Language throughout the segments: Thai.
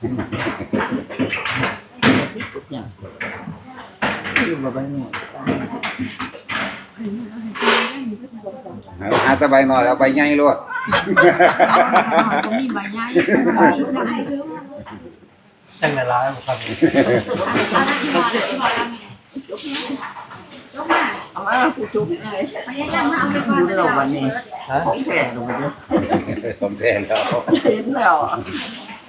อย่างอยู่กับไปหน่อยหาแตะ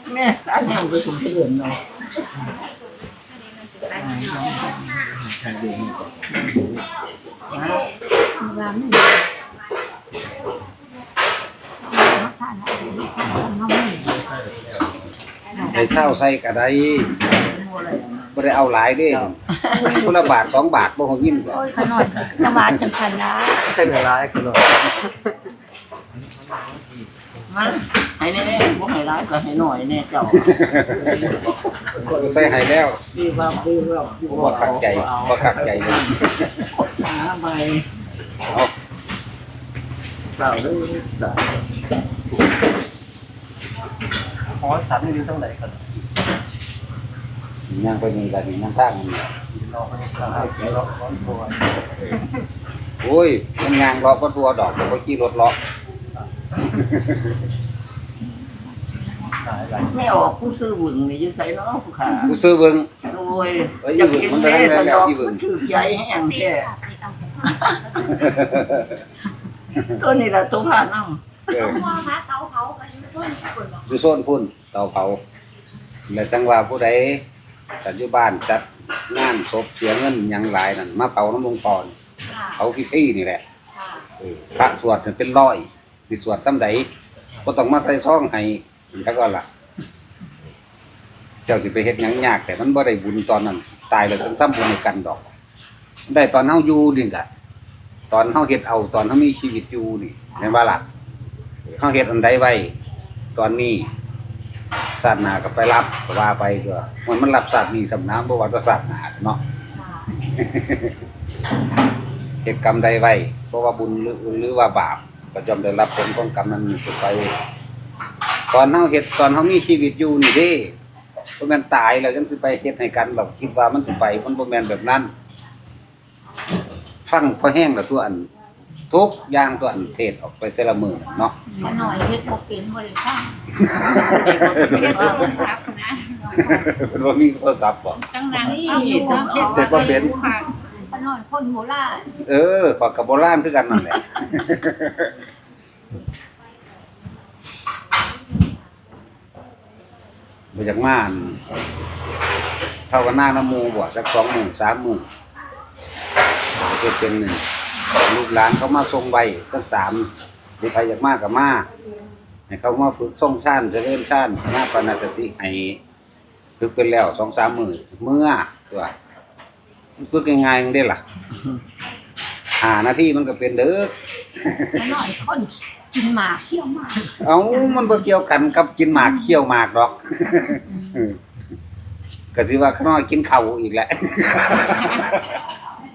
ใบหน่อยเอาใบใหญ่โลด ก็มีใบใหญ่ จังเวลาครับ เอามาผู้จุ๊บไง พยายามเอาไปก่อน ดูเราวันนี้ ฮะ ของแท้ลงไปเลย ผมแทนแล้ว เห็นแล้วอะแม่อันนี้ไปถุงเถื่อนเนาะ วางนี่ทานน้องนี่ ไปเช่าใส่กระได มัวอะไรอะ บ่ได้เอาหลายเด้คนละบาทสองบาทบ่ฮู้ยินบ่ โอ้ยขนอยกระบาดจังสันนะ จังเวลาคือเรา มาให้ แน่บ่ให้ร้ายก็ให้หน่อยแน่เจ้าใส่ให้แล้วดีว่าดีว่าบ่ขัดใจบ่ขัดใจเลยหาใบเอาเปล่าเลยจ้ะขอถามนิดนึงตั้งไหนครับยังไปนี่ล่ะนี่ยังทางนี่เราไปทำให้เราร้อนตัวโอ้ยมันยางเลาะบ่ตัวดอกบ่ขี่รถเลาะ หลายหลายไม่ออกผู้ซื้อบึงนี่อยู่ไสเนาะผู้ขากูซื้อเบิ่งโอ้ยเอ้ยอยากกินมันแม่ได้สแล้นวอกอีบึงมันถือใจแห้งแท้ตัวนี้ล่ะตัวผ่านน้ำเออพ่อคะเตาเผากันส้นคนบอกอยู่โซนพุ่นเตาเผาแล้วจังว่าผู้ใดปัจจุบันจัดงานศพเสียเงินหยังหลายนั่นมาเผาน้ำลงปอนค่ะเผาฟรีๆนี่แหละค่ะเออพระสวดนี่เป็นร้อยสิสวดซ้ำใดบ่ต้องมาใส่ซองให้ จักว่าล่ะ เจ้าสิไปเฮ็ดหยังยากแต่มันบ่ได้บุญตอนนั้น ตายแล้วต้องทำบุญให้กันดอก ได้ตอนเฮาอยู่นี่ล่ะตอนเฮาเฮ็ดเอาตอนเฮามีชีวิตอยู่นี่แม่นว่าล่ะเฮาเฮ็ดอันใดไว้ ตอนนี้ศาสนาก็ไปรับก็ว่าไปก็มันมันรับศาสตร์นี้สำน้ำบ่ว่าจะศาสนาเนาะค่ะเหตุกรรมใดไว้เพราะว่าบุญหรือหรือว่าบาป ก็ย่อมได้รับผลของกรรมนั้นสุดไป ตอนเฮาเฮ็ดตอนเฮามีชีวิตอยู่นี่เด้บ่แม่นตายแล้วจังสิไปเฮ็ดให้กันแบบคิดว่ามันสิไปมันบ่แม่นแบบนั้นฟังพอแห้งแล้วตัวอันทุกอย่างตัวอันเทศออกไปแต่ละมื้อเนาะขนอยเฮ็ดบ่เป็นบ่ได้ฟังเด็กมันเฮ็เป็นดว่าโทรศัพท์นะมันบ่มีโทรศัพท์บ่จังนั้นฟังอยู่เฮ็ดเฮ็ดบ่เป็นขนอยคนโบราณเออปากกับโบราณคือกันนั่นแหละ มาจากม่านเท่ากับหน้าน้ำมูบ่สักสองหมื่นสามหมื่นเก็บเป็นหนึ่งลูกหลานเขามาทรงใบตั้งสามหรือใครอยากมากกับมาให้เขามาฝึกทรงชาติเจริญชาติหน้าปณสติให้ฝึกเป็นแล้วสองสามหมื่นเมื่อตัวฝึกง่ายๆได้ล่ะหาหน้าที่มันก็เป็นเด้อขนอยคน กินหมากเคี้ยวหมากเอามันบ่เกี่ยวกันกับกินหมากเคี่ยวหมากดอกก็สิว่าข้างนอกกินข้าวอีกแหละ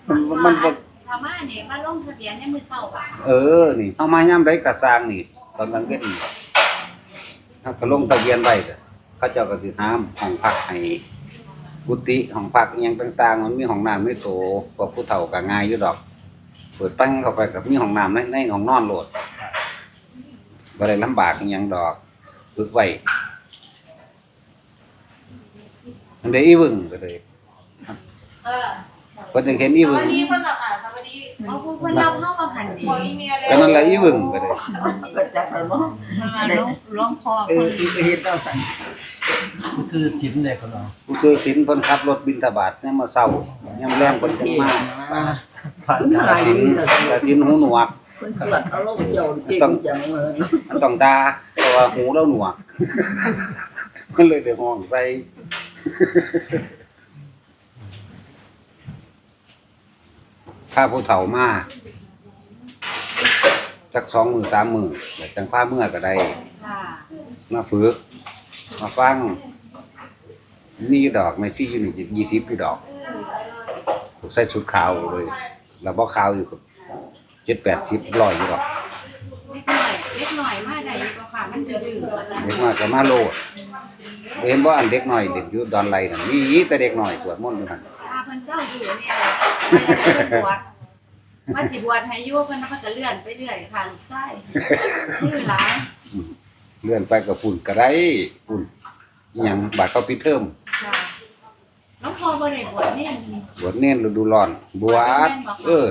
มันมันบ่ทามาเนี่ยมาลงทะเบียนในมือเศร้าอะเออ นี่เอามายามใดก็สร้างนี่ตอนกลางคืนนี่ถ้าก็ลงทะเบียนไว้ก็เขาเจ้าก็สิหาห้องพักให้กุฏิห้องพักอิหยังต่างๆ มันมีห้องน้ำไม่โตพวกผู้เฒ่าก็ง่ายอยู่ดอก เปิดตั้งเข้าไปก็มีห้องน้ำในในห้องนอนโหลด บ่ได้ลำบากอิหยังดอกฝึกไว้อันเดยวอีวึงก็เลยเออเพิ่นจึงเห็นอีวึง วันนี้คนละค่ะสวัสดีเอาพวกคนเราเข้ามาหันดีก็นั่นแหละอีวึงก็เลยเกิดจากอะไรบ้างมาลงลงพอเอคอนอีกเห็นเราสั่นคือทิ้นเลยคนเราผู้ซื้อสินเพิ่นขับรถบินทบาทเนี่ยามมาเช้ายามแรงเพิ่นจังมาผ่านกระสินกระสินหูหนวก เพิ่นเกิดเอาลงเจียวเก่งจังเลยมันต้องตาเพราะว่าหูเราหนวกมันเลยได้ห้องใส่พาผู้เฒ่ามาจักสองมือสามมือแต่จังพาเมื่อก็ได้ค่ะมาฝึกมาฟัง นี่ดอกไม่ซี่อยู่นี่ยี่สิบพี่ดอกผมใส่ชุดขาวเลย แล้วบ่ขาวอยู่กับ เจ็ดแปดสิบร้อยอยู่ดอกเล็กหน่อยเล็กหน่อยมาได้ก็ค่ะมันจะดื้ออะไรเรียกว่าก็มาโลดเห็นบ่อันเด็กน้อยเล่นอยู่ดอนไหลนั่นมีแต่เด็กน้อยสวดมนต์อยู่หั่นพาเพิ่นเจ้าอยู่เนี่ยเพิ่นบวชมาสิบวชให้อยู่เพิ่นมันก็เลื่อนไปเรื่อยค่ะลูกชายนี่หลายเลื่อนไปกับฝุ่นก็ได้ฝุ่นอิหยังบาดเขาปิดเทอมค่ะน้องพ่อบ่ได้บวชเนี่ยบวชเน้นฤดูร้อนบวชเออ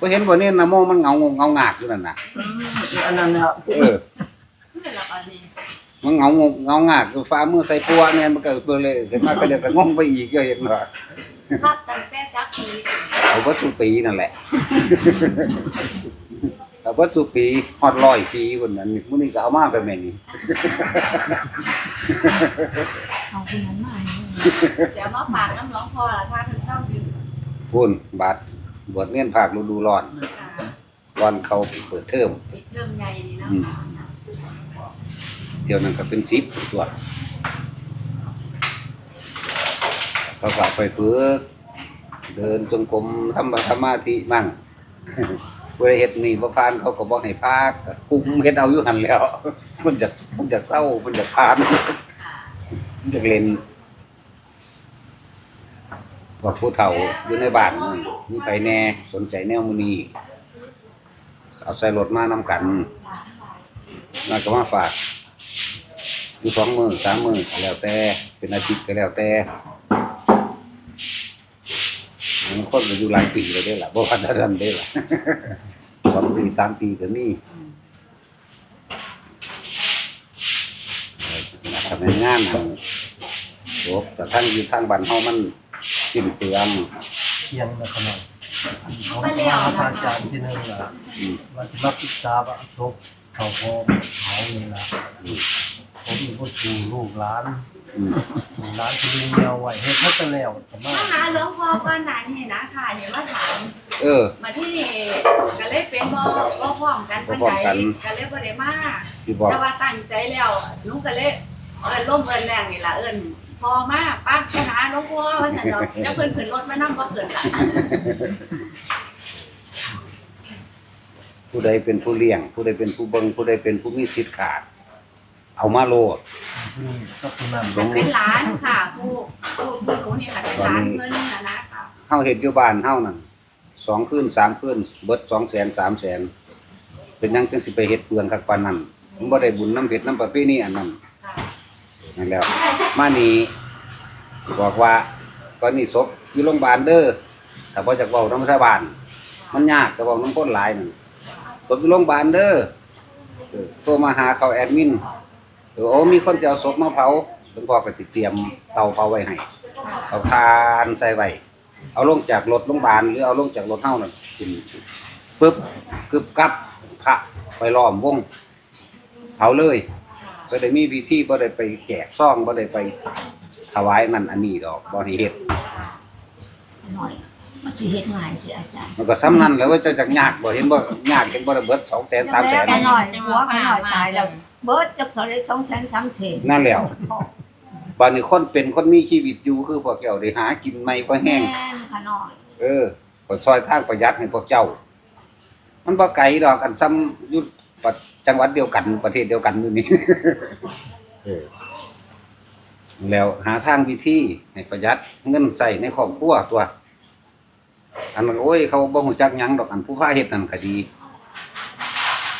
บ่เห็นบ่เน้นนะโมมันเงาเงางากอยู่นั่นน่ะอืมอันนั้นแล้วเออเพื่อละอันนี้มันเงาเงางากอยู่ฟ้ามือใส่ปัวเนี่ยมันก็เบิ่เลยเห็นมาก็เดี๋ยวก็งงไปอีกก็เห็นว่าพักตั้งแต่จักปีเอาวัตถุปีนั่นแหละเอาวัตถุปีฮอดร้อยปีคนนั้นนี่มื้อนี้ก็เอามาแบบนี้เอาคนนั้นมาเดี๋ยวมาฝากน้ำหลวงพ่อละถ้าเพิ่นเศร้าอยู่พุ่นบาด บวชเน้นภาคฤดูร้อนค่ะร้อนเขาเปิดเทอมปิดเทอมใหญ่นี่เนาะอืมเที่ยวนั้นก็เป็นสิบตัวเขาก็เอาไปฝึกเดินจงกรมทำสมาธิมั่งเวลาเฮ็ดนี่บ่ผ่านเขาก็บอกให้พากก็กุมเฮ็ดเอาอยู่หั่นแหล้ว มันจะมันจะเศร้ามันจะผ่าน มันจะเล่น ว่าผู้เฒ่าอยู่ในบ้านนั่ไปแน่สนใจแนวมือนี้เอาใส่รถมานำกันมาก็มาฝากอยู่สองมือสามมือแล้วแต่เป็นอาทิตย์ก็แล้วแต่บางคนอยู่หลายปีเลยได้ล่ะบ่พันธันได้ล่ะสองปีสามปีก็มีทำงานนั่นจบแต่ทั้งอยู่ทางบ้านเฮามัน สิ้นเปลืองเที่ยงนะขนาดเขามาอาจารย์ที่นึงล่ะอืมว่าจะรับศึกษาว่าชกเขาพอเขานี่ล่ะผมอยู่ก็ชูลูกหลานอืมหลานที่เลี้ยงไว้เฮ็ดมาแต่แล้วแต่มามาหาหลวงพ่อก่อนหน้านี้นะค่ะเดี๋ยวมาถามเออ มาที่นี่ก็เลยเป็นบ่บ่พร้อมกันปานบ่พร้อมใดกันก็เลยบ่ได้มาที่บอกแต่ว่าตั้งใจแล้วหนูก็เลยเอิ้นร่มเอิ้นแรงนี่ล่ะเอิ้น พอมาป้าไปหาหลวงพ่อว่าซั่นดอกแล้วเพิ่นขึ้นรถมานำบ่เกินล่ะผู้ใดเป็นผู้เลี้ยง ผู้ใดเป็นผู้เบิ่งผู้ใดเป็นผู้มีสิทธิ์ขาด เอามาโลดผู้นี้ก็ผู้นั้นมันเป็นหลานค่ะผู้ผู้ผู้หนูนี่ค่ะเป็นหลานเพิ่นน่ะนะค่ะเฮาเฮ็ดอยู่บ้านเฮานั่นสองคืนสามคืนเบิดสองแสนสามแสนเป็นหยังจังสิไปเฮ็ดเปลืองคักปานนั้นมันบ่ได้บุญน้ำเพ็ดน้ำประเพณีอันนั้นค่ะ นั่นแล้ว มานี่บอกว่า ตอนนี้ศพอยู่โรงพยาบาลเด้อถ้าบ่จักเว้านำรัฐบาลมันยากจะเว้านำคนหลายนั่นศพอยู่โรงพยาบาลเด้อโทรมาหาเขาแอดมินเออโอ้มีคนจะเอาศพมาเผาหลวงพ่อก็สิเตรียมเตาเผาไว้ให้เอาทานใส่ไว้เอาลงจากรถโรงพยาบาลหรือเอาลงจากรถเท่านั้นกินปึ๊บกึบกับพระไปล้อมวงเผาเลย ก็ได้มีพิธีบ่ได้ไปแจกซ่องบ่ได้ไปถวายนั่นอันนี้ดอกบ่ให้เฮ็ดหน่อยมันสิเฮ็ดง่ายสิอาจารย์มันก็ซ้ำนั่นแหล้วว่าจะจักยากบ่เห็นบ่ยากเห็นบ่ได้เบิด200,000 300,000แกหน่อยหัวกันหน่อยตายแล้วเบิดจักเท่าได2 3 0 0 0นั่นแหล้วบัดนี้คนเป็นคนมีชีวิตอยู่คือพวกเจ้าได้หากินใหม่บ่แห้งแม่นค่ะหน่อยเออก็ซอยทางประหยัดให้พวกเจ้า มันบ่ไกลดอกอันซ้ำอยู่ประ จังหวัดเดียวกันประเทศเดียวกันอยู่นี่เออแล้วหาทางวิธีให้ประหยัดเงินใส่ในครอบครัวตัว อันนั้นโอ้ย เขาบ่ฮู้จักหยังดอกอันผู้พาเฮ็ดนั่นก็ดี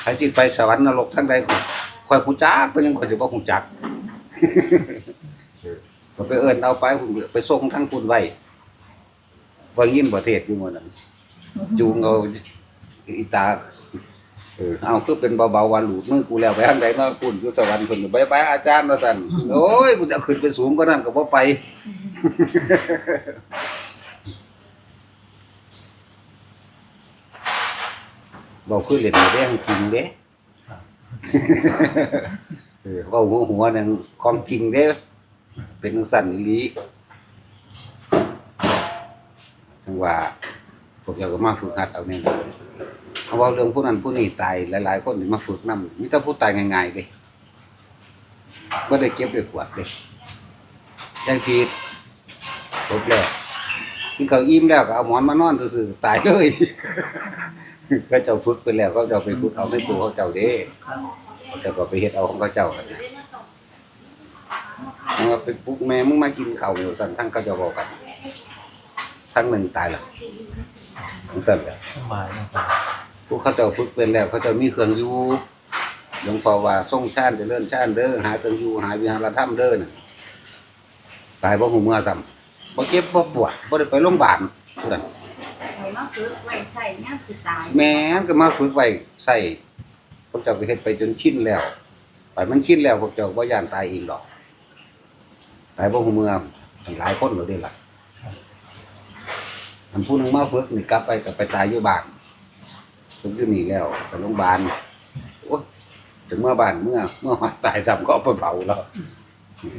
ใครสิไปสวรรค์นรกทางใดก็ค่อยฮู้จักเพิ่นยังค่อยสิบ่ฮู้จักเออก็ไปเอิ้นเอาไปไปส่งทางคุณไว้ว่ายินประเทศอยู่หมดนั้นจูงเอาอีตา เออเอาคือเป็นเบาๆวันหลุดมือกูแล้วไปทางใดมาปุ่นอยู่สวรรค์คนบายบายอาจารย์ว่าสั่นโอ้ยกูจะขึ้นไปสูงกว่านั้นก็บ่ไปบอกคือเล่นได้ของจริงเด้เออเว้าหัวหัวนั่นของจริงเด้ เป็นสั่นอีหลีจังว่าพ วกเราก็มาฝึกหัดเอาเนี่ยเอาเว่าเรื่องผู้นั้นผู้นี้ตายหลายๆคนมาฝึกนำมีแต่ผู้ตายง่ายๆเลยไม่ได้เก็บด้วยขวดเลยยังทีจบแล้วกินเขาวอิ่มแล้วก็เอาหมอนมานอนซื่อๆตายเลยก็เจ้าฝึกไปแล้วก็เจ้าไปฝึกเอาในตัวเขาเจ้าเด้เขาจ้าก็ไปเฮ็ดเอาของเขาเจ้ากันนะมึงว่าไปปลุกแม่มึงมากินข้าวอยู่สั่นทั้งเขาจะบอกกันทั้งหนึ่งตายและสั่นแหละสมัยนะครับผู้เขาเจ้าฝึกเป็นแล้วเขาเจะมีเครื่องอยู่หลวงพ่อว่าส่งชาติเลื่อนชาติเด้อหาเครื่องอยู่หาวิหารธรรมเด้อน่ะตายบ่หูเมื่อซ้ำบ่เจ็บบ่ปวดบ่ได้ไปโรงพยาบาลพุ่นน่ะไปมาฝึกไว้ใส่งานสิตายแม่นก็มาฝึกไว้ใส่พวกเจ้าก็เฮ็ดไปจนชินแล้วไปมันชินแล้วพวกเจ้าบ่ย่านตายเองดอกตายบ่หูเมื่อตั้งหลายคนแล้วเด้ล่ะ อันผู้นึงมาฝึกนี่กลับไปก็ไปตายอยู่บ้านฝึกอยู่นี่แล้วไปโรงพยาบาลโอ้ถึงเมื่อบ้านเมื่อ เมื่อหอดตายซ้ำก็เอาไปเผาแล้ว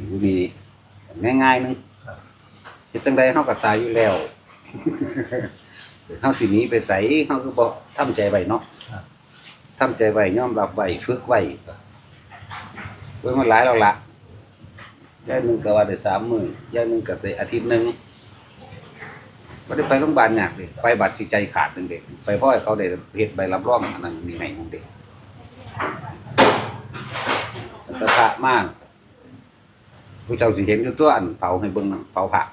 อยู่นี่ง่ายๆนึงเฮ็ดจังไดเฮาก็ตายอยู่แล้วเฮาสิหนีไปไสเฮาคือบ่ทำใจไว้เนาะทำใจไว้ยอมรับไว้ฝึกไว้เว้ยมันหลายแล้วละย่าหนึงก็ว่าได้สามหมื้อย่าหนึงก็ได้อาทิตย์หนึ่ง บ่ได้ไปโรงพยาบาลยากเลยไปบัตรสิใจขาดนึงเด็กไปพ่อให้เขาได้เฮ็ดใบรับรองอันนั้นนี่ให้ของเด็กสถะมากผู้เจ้าสิเห็นคือตัวอันเผาให้เบิ่งเผาผัก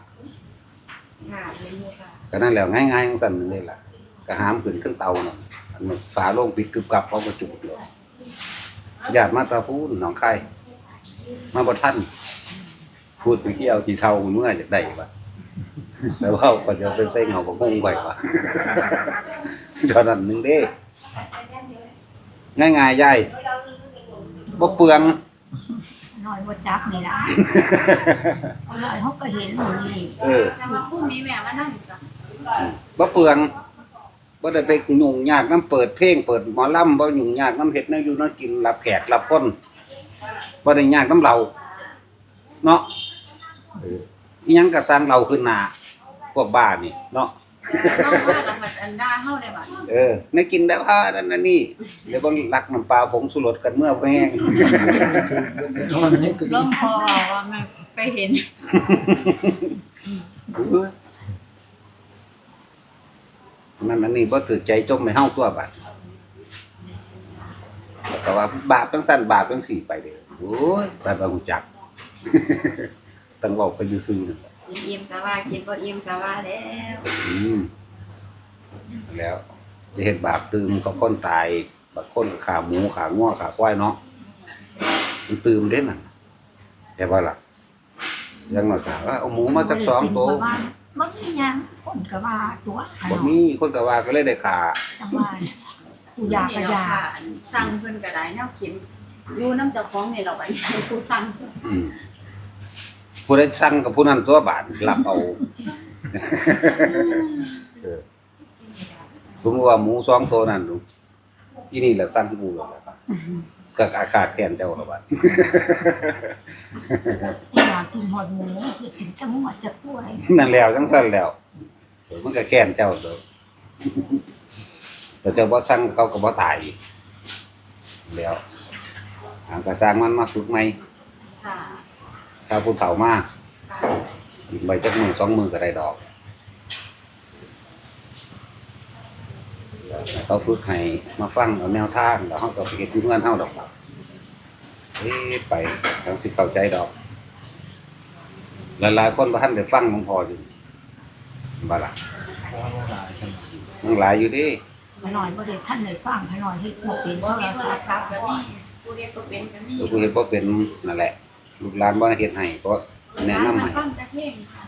ค่ะเรียนอยู่ค่ะก็นั่นแหละง่ายๆของสันนั่นเลยล่ะก็หามขึ้นขึ้นเตาเนาะอันนั้นฝาโลงปิดกึบกับเขาก็จุดเลยญาติมาตาพูนหนองไข่มาบ่ทันพูดไปเที่ยวกี่เท่าเมื่อจากได้ปะ แต่ว่าก็จะเป็นไส้เงาของงงไว้ปะเท่านั้นหนึงเด้ง่ายๆยายบ่เปลืองน้อยบ่จักนี่ล่ะเอาน้อยเฮาก็เห็นหมู่นี่เออจะมาพูดมีแม่มานั่งจ้ะบ่เปลืองบ่ได้ไปยุ่งยากน้ำเปิดเพลงเปิดหมอลำบ่ยุ่งยากน้ำเฮ็ดแนวอยู่แนวกินรับแขกรับคนบ่ได้ยากน้ำเราเนาะเอออีหยังก็สร้างเราขึ้นหน้าพ วกบ้านี่เนาะน้องว่ากับผัดอันดาเฮาได้บัดเออในกินแบบอ่านั่นนั่นนี่เดี๋ยวบ่รักน้ำปลาผงสุรสกันเมื่อแห้งตอนนี้ก็ลมพอว่ามันไปเห็นเออนั่นอันนี้บ่ถือใจจมให้เฮาตัวบัดแต่ว่าบาปจังซั่นบาปจังสี่ไปเด้อโอ้ยบาปบ่รู้จักต้องเว้าไปซื่อๆนะ กินอิ่มก็ว่ากินบ่อิ่มก็ว่าแล้วอืมแล้วจะเห็นบาปตืมเขาคนตายบางคนขาหมูขาง้อขาควายเนาะมันตืมเด้น่ะแต่ว่าล่ะยังหน่อยสาวว่าเอาหมูมาจากสองตัวมันมีหยังคนก็ว่าตัวขบนอกมนี่คนก็ว่าก็เลยได้ขาจังว่ากูอยากก็อยากสั่งเพิ่นก็ได้แนวกินอยู่น้ำเจ้าของนี่เราไปผู้สั่งอืม ผู้ใดสั่งกับผู้นั้นตัวบาทรับเอาเออสมมติว่าหมูสองตัวนั่นดูที่นี่แหละสั่งหมูแล้วล่ะก็อาขาดแทนเจ้าละบาทอยากกินหอดหมูอยากกินจังหวัดจะกล้วยนั่นแล้วจังซั่นแล้วเออมันก็แค้นเจ้าเด้อแต่เจ้าบ่สั่งเขาก็บ่ตายอีกแล้วหางก็สร้างมันมาฝึกใหม่ค่ะ ถ้าผู้เฒ่ามาค่ะอีกใบจักมือสองมือก็ได้ดอกเขาฝึกให้มาฟังเอาแนวทางแล้วเฮาก็ไปเฮ็ดอยู่เงินเฮาดอกเอ๊ะไปจังสิเข้าใจดอก หลายๆคนบ่ทันได้ฟังหลวงพ่ออยู่บ่ล่ะหลายขนาดยังหลายอยู่เดิขน่อยบ่ได้ท่านได้ฟังขน่อยเฮ็ดบ่เป็นบ่โทรมีโทรศัพท์ศัพท์ก็มีผู้เรียนก็เป็นก็มีตัวผู้เฮ็ดบ่เป็นนั่นแหละ ลูกหลานบ่ได้เฮ็ดให้ก็แนะนำให้ฟังแต่เพลงค่ะ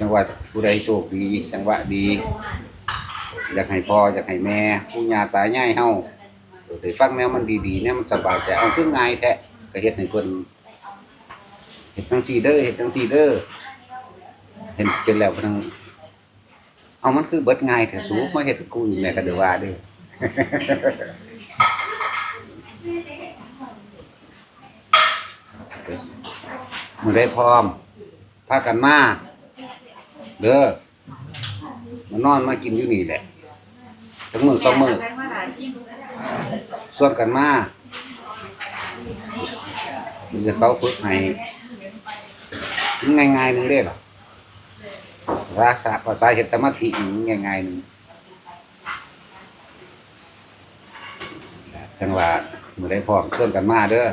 จังหวะผู้ใดโชคดี จังหวะดี อยากให้พ่ออยากให้แม่ ผู้ย่าตายายเฮาเออได้ฟังแนวมันดีๆเนี่ยมันสบายใจเอาคือง่ายแท้ก็เฮ็ดให้เพิ่นเฮ็ดจังซี่เด้อเฮ็ดจังซี่เด้อเห็นจนแล้วเพิ่นเอามันคือเบิดง่ายแต่สูมาเฮ็ดกับกูอีกแม่ก็เด้อว่าเด้อ มื้อใดพร้อมพากันมา เด้อมานอนมากินอยู่นี่แหละทั้งมื้อสองมือส่วนกันมามันจะเขาฝึกให้ง่ายๆหนึงเด้อหรอรักษาภาษาเฮ็ดสมาธิง่ายๆหนึง จังหวะมือใดพร้อมชวนกันมาเด้อ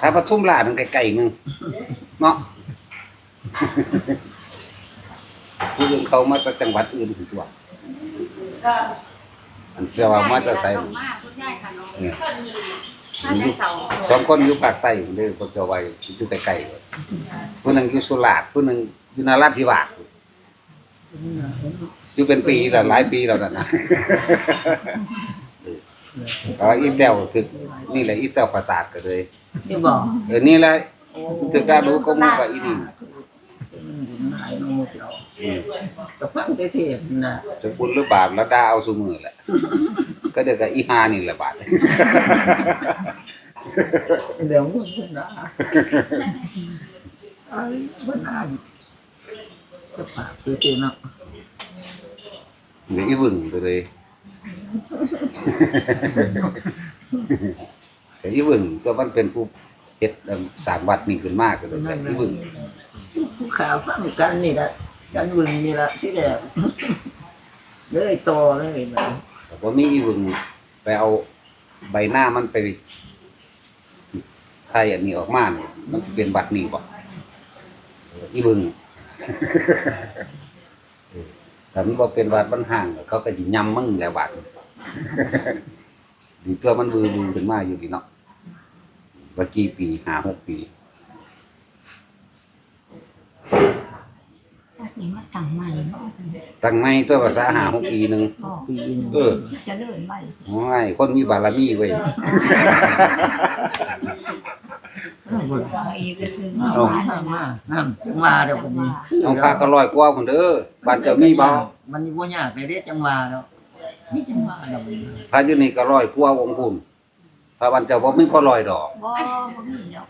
สายปทุมราชนั่นไกลๆนึงเนาะผู้อื่นเขามาจากจังหวัดอื่นถึงตัวก็อันเชื่อว่ามาจากไสต้องมาคุณยายค่ะน้องเนี่ยถ้าได้เสาสองคนอยู่ภาคใต้เด้อคนจะไว้อยู่ใกลๆผู้หนึงอยู่สุราษฎร์ผู้หนึงอยู่นราธิวาสอยู่เป็นปีแล้วหลายปีแล้วนะ ก็อีแต้วคือนี่แหละอีแต้วประสาทก็เลยที่บอกเออนี่แหละถึงได้รู้ก็มูกับอีนี่หายน้องมุกเราอืมก็ฟังเทศๆนะจะบุญหรือบาปแล้วด่าเอาซุมือแหละก็เดี๋ยวก็อีหานี่แหละบาดเดี๋ยวมึงขึ้นนะไอ้บ้านอ่านก็ปากซื่อๆเนาะเดี๋ยวอีวึงไปเลย แต่อีวึงตัวมันเป็นผู้เฮ็ดอันสร้างวัดนี่ขึ้นมากก็เลยแต่อีวึงผู้ข่าวฟังกันนี่ละกันวึงนี่ละที่แรกเลยโตเลยนะแต่ว่ามีอีวึงไปเอาใบหน้ามันไปไทยอันนี้ออกมานี่มันจะเป็นบัตรนี่บ่เอออีวึงเออ แต่มันบ่เป็นวัดบ้านห่างเขาก็สิยำมึงแล้วบัดดีตัวมันบือบือขึ้นมาอยู่ดีเนาะว่ากี่ปีห้าหกปีวัดนี้มาตั้งใหม่เนาะตั้งในตัวภาษาหาหกปีหนึ่งก็ปีหนึงเออเจะเลื่อนไปง่ายคนมีบารมีเว้ยว่า อีกก็ถึงมามาว่าบ้านมานั่นจังว่าเดี๋ยววันนี้เอาพาก็ลอยกว่าคนเด้อบ้านเจ้ามีบ่มันนี่บ่ยากเลยเด้จังหว่าแล้วมีจังหว่าดอกนี้พาอยู่นี่ก็ลอยกว่าวงพุ่นพาบ้านเจ้าบ่มีพอลอยดอกบ่บ่มีดอก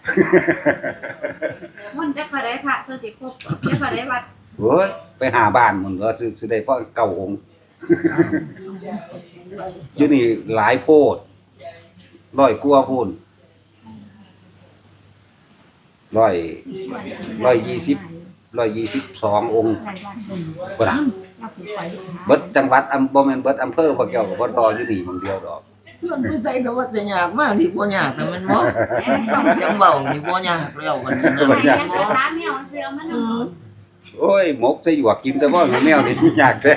มันจะพอได้พระเพื่อสิครบจะพอได้วัดเฮ้ยไปหาบ้านมันก็สิสิได้เพอเก่าองค์อยู่นี่หลายโพดลอยกว่าพุ่น ร้อยร้อยยี่สิบร้อยยี่สิบสององค์รายวันหนึ่งบ่ล่ะเราคือไปหาเบิดจังหวัดอำบ่แม่นเบิดอำเภอพวกเจ้าก็บ่รออยู่นี่มันเดียวดอกเพื่อนผู้ใจก็ว่าแต่ยากมากที่บ่ยากแต่มันบ่ฟังเสียงเบานี่บ่ยากแล้วกันนี่บ่นะยากยังจะสามเมียวเสือมันอืมโอ้ยหมกใส่หยวกกินซะบ่แนวนี้ยากแท้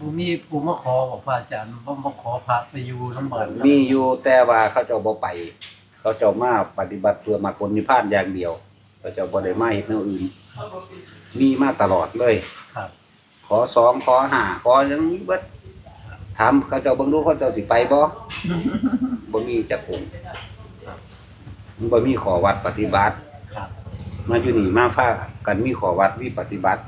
ผมมีผมมาขอบอกพระอาจารย์ผมมาขอพระไปอยู่น้ำบันมีอยู่แต่ว่าเขาเจ้าบ่ไป เขาเจ้ามาปฏิบัติเพื่อมรรคผลนิพพานอย่างเดียว เขาเจ้าบ่ได้มาเฮ็ดแนวอื่น มีมาตลอดเลย ครับ ขอสองขอห้าขอหยังมีเบิดถามเขาเจ้าเบิ่งดูเขาเจ้าสิไปบ่ บ่มีจักองค์มันบ่มีขอวัดปฏิบัติ ครับ มาอยู่นี่มาฟ้ากันมีขอวัดมีปฏิบัติ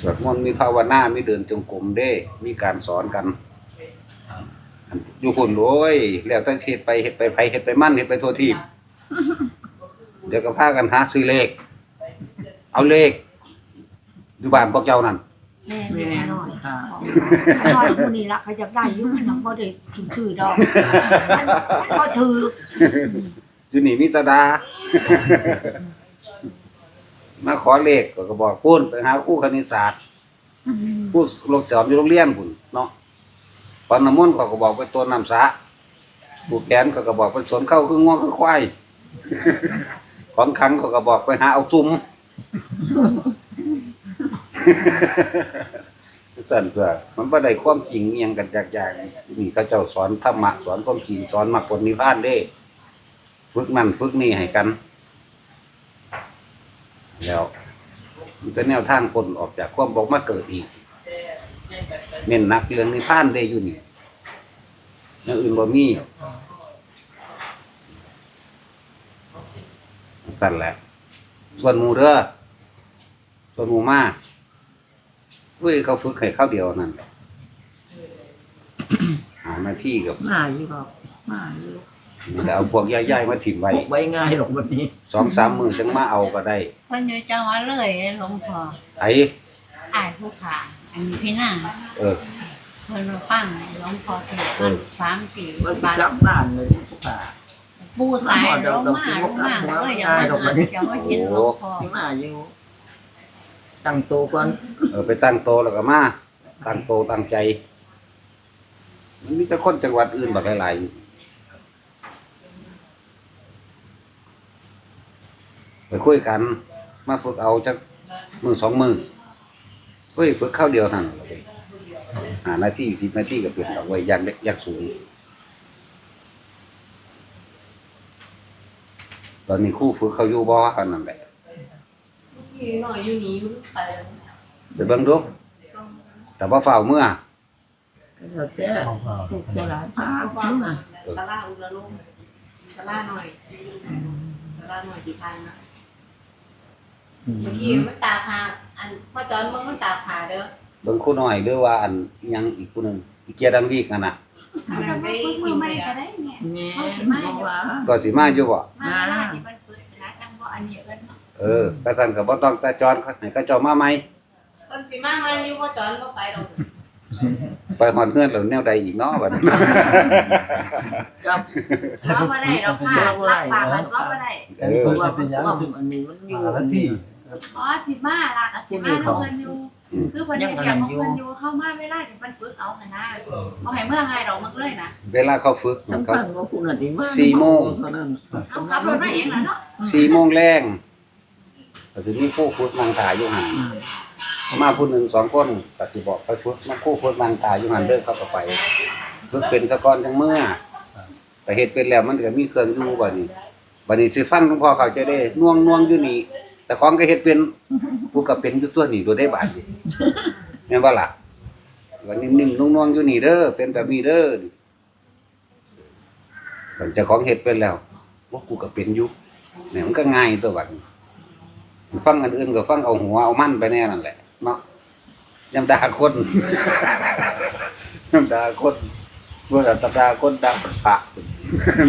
สวดมนต์มีภาวนามีเดินจงกรมเด้ มีการสอนกันครับอยู่คนโอ้ยแล้วแต่เฮ็ดไปเฮ็ดไปไผเฮ็ดไปมั่นเฮ็ดไปทั่วทีบเดี๋ยวก็พากันหาซื้อเลข เอาเลขอยู่บ้านพวกเจ้านั่นแม่แม่แม่นน้อยค่ะน้อยผู้นี้ละเขาจะได้อยู่มันน่ะบ่ได้ชื่อดอกมันมันบ่ถืออยู่นี่มีแตาดา มาขอเลขก็ก็บอกพุ่นไปหาครูคณิตศาสตร์อืมผู้ลงสอนอยู่โรงเรียนพุ่นเนาะปันน้ำมนต์เขาก็บอกไปตัวน้ำสระผู้แขนเขาก็บอกไปสวนเข้าคือง่วงคือควายของขังเขาก็บอกไปหาเอาซุ่มสั่นเพื่อมันบ่ได้ความจริงอิหยังกันจากอย่างนี่เขาเจ้าสอนธรรมะสอนความจริงสอนมรรคผลนิพพานเด้ ฝึกนั่นฝึกนี่ให้กัน แล้วมันก็แนวทางคนออกจากความบอกมาเกิดอีก เน้นหนักเรื่องนิพพานได้อยู่นี่อย่างอื่นบ่มีสั่นแหละส่วนมูเด้อส่วนมูมาเว้ยเขาฝึกให้เข้าเดียวนั่นแหละหาหน้าที่กับมาอยู่ครับมาอยู่ แล้วเอาพวกย่ายๆมาถิ่มไว้พกไว้ง่ายหรอกวันนี้สองสามมือจังมาเอาก็ได้เพิ่นอยู่จังหวัดเลยหลวงพ่อไอ้อ้ายผู้ขาอันนี้พี่นางเออเพิ่นมาฟังหลวงพ่อเทศน์มาสามปีมันสิบ้านกลับบ้านเลยผู้ป่าปูตายลงมาลงมาก็เลยยังมาจะมาเห็นหลวงพ่อมาอยู่ตั้งตัวก่อนเออไปตั้งโตแล้วก็มาตั้งโตตั้งใจ มันมีแต่คนจังหวัดอื่นบักหลายๆอยู่ ไปคุยกัน มาฝึกเอาจักมือสองมือเฮ้ยฝึกเข้าวเดียวนั่นหานาทีสิบนาทีก็เปลี่ยนเอาไว้อยางเล็กอยางสูง ตอนนี้ครู่ฝึกเขาอยู่บ่กันนั่นแหละอยู่หน่อยอยู่นี้ไปไปเบิ่งดูแต่ว่าฝ่าวเมื่อก็แล้วแต่เขาก็ลูกจะหลานพาความมาสลาอุระลงสลาหน่อยสลาหน่อยกี่พันนะ เมื่อกี้มันตาพาอันพ่อจอนมันมันตาพาเด้อเบิ่งครู่น้อยหรือว่าอันอิหยังอีกผู้หนึงอีเกียดังวีกนั่นน่ะ อันนั้นไปกินไปก็ได้เนี่ยแง่บอกว่า ก็สิมาอยู่บ่มาลาที่มันฝึกนะจังบ่อันนี้เพิ่นเออก็สั่นก็บ่ต้องตาจอนเขาให้เขาเจ้ามาใหม่เพิ่นสิมามาอยู่พ่อจอนบ่ไปดอก ไปฮอดเฮือนแล้วแนวใดอีกเนาะบัดนี้กับร้องบ่ได้ดอกค่ะรักปากมันร้องบ่ได้เออเพราะว่ามันความอันนี้มันอยู่หาอันที่นี้ อ๋อสิมาล่ะก็สิมาน้องเพิ่นอยู่ คือเพิ่นเรียกของเพิ่นอยู่เข้ามาเวลาที่เพิ่นฝึกเอาหั่นนะบ่ให้เมื่อไงดอกมึงเลยนะเวลาเขาฝึกสำเขาคัญว่าผู้นั้นอีกมากสี่โมง เท่านั้นเขาขับรถมาเองล่ะเนาะสี่โมงแรงก็สิมีผู้ฝึกนางตาอยู่หั่นอื มมาผู้หนึ่งสองคนก็สิบอกไปฝึกมาคู่ฝึกนางตาอยู่หั่นเด้อเขาก็ไปฝึกเป็นสะก่อนจังเมื่อแต่เฮ็ดเป็นแล้วมันก็มีเครื่องอยู่บัดนี้บัดนี้สิฟังหลวงพ่อเขาจะได้น่วงน่วงอยู่นี่แต่ของก็เฮ็ดเป็นผู้ก็เป็นอยู่ตัวนี้ตัวได้บาดนี้แม่นบ่ล่ะวันนิ่มๆน่วงๆอยู่นี่เด้อเป็นแบบนี้เด้อหลังจากของเฮ็ดเป็นแล้วว่ากูก็เป็นอยู่เนี่ยมันก็ง่ายตัวบัดนี้ฟังอันอื่นก็ฟังเอาหัวเอามันไปแน่นั่นแหละ เนาะยำด่าคนยำด่าคนเมื่อตะดาคนด่าพระ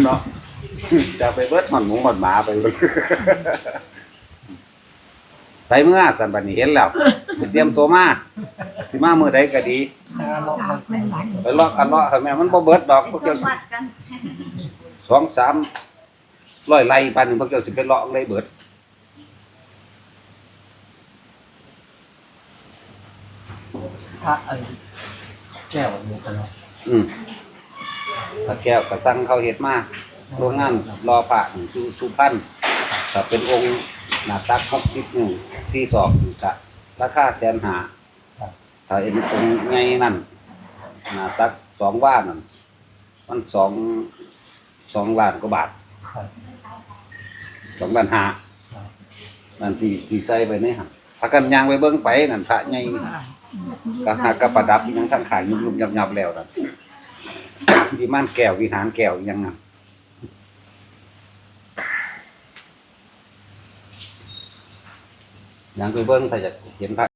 เนาะจะไปเบิดหอนหมูหอนหมาไปเบิดไปเมื่อสันบัดนี้เห็นแล้วสิเตรียมตัวมาสิมามื้อใดก็ดีไปเลาะกันเลาะทำไมมันบ่เบิดดอกไปพวกส่เจ้างวัดกันสองสามร้อยไร่ปานหนึงพวกเจ้าสิไปเลาะเลยเบิด พระไอ้แก้วนี่กันเนาะอืมพระแก้วก็สั่งเขาเฮ็ดมาโรงงานรอพระนี่สุสุพรรณถ้าเป็นองค์หน้าตัก60นิ้ว4ศอกนี่ก็ราคาแสนห้าถ้าเป็นองค์ใหญ่นั่นหน้าตักสองว่านั่นมันสองสองล้านกว่าบาทครับสองล้านห้านั่นที่ที่ใส่ไปนี่ฮะพากันยางไปเบิ่งไปนั่นพระใหญ่นี่ ก็หากระประดับยังทั้งขายยุบๆยับๆแล้วนั่นวิมานแก้ววิหารแก้วยังนั้นยางไปเบิ้งถ้าจะเห็นพระ